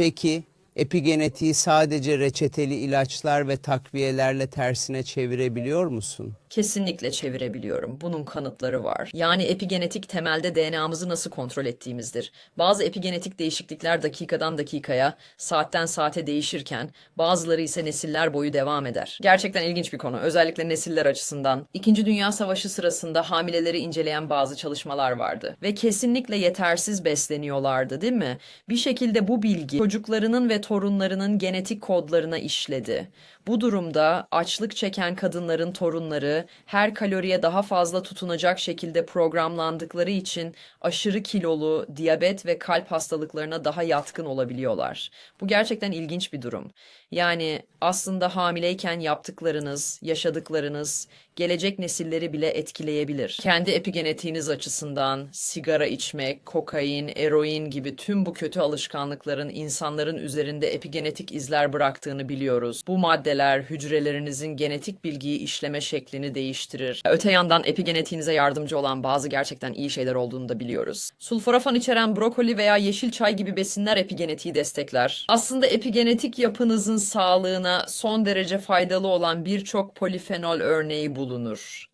Peki epigenetiği sadece reçeteli ilaçlar ve takviyelerle tersine çevirebiliyor musun? Kesinlikle çevirebiliyorum. Bunun kanıtları var. Yani epigenetik temelde DNA'mızı nasıl kontrol ettiğimizdir. Bazı epigenetik değişiklikler dakikadan dakikaya, saatten saate değişirken bazıları ise nesiller boyu devam eder. Gerçekten ilginç bir konu. Özellikle nesiller açısından. İkinci Dünya Savaşı sırasında hamileleri inceleyen bazı çalışmalar vardı. Ve kesinlikle yetersiz besleniyorlardı değil mi? Bir şekilde bu bilgi çocuklarının ve torunlarının genetik kodlarına işledi. Bu durumda açlık çeken kadınların torunları her kaloriye daha fazla tutunacak şekilde programlandıkları için aşırı kilolu, diyabet ve kalp hastalıklarına daha yatkın olabiliyorlar. Bu gerçekten ilginç bir durum. Yani aslında hamileyken yaptıklarınız, yaşadıklarınız gelecek nesilleri bile etkileyebilir. Kendi epigenetiğiniz açısından sigara içmek, kokain, eroin gibi tüm bu kötü alışkanlıkların insanların üzerinde epigenetik izler bıraktığını biliyoruz. Bu maddeler hücrelerinizin genetik bilgiyi işleme şeklini değiştirir. Öte yandan epigenetiğinize yardımcı olan bazı gerçekten iyi şeyler olduğunu da biliyoruz. Sulforafan içeren brokoli veya yeşil çay gibi besinler epigenetiği destekler. Aslında epigenetik yapınızın sağlığına son derece faydalı olan birçok polifenol örneği bulunur.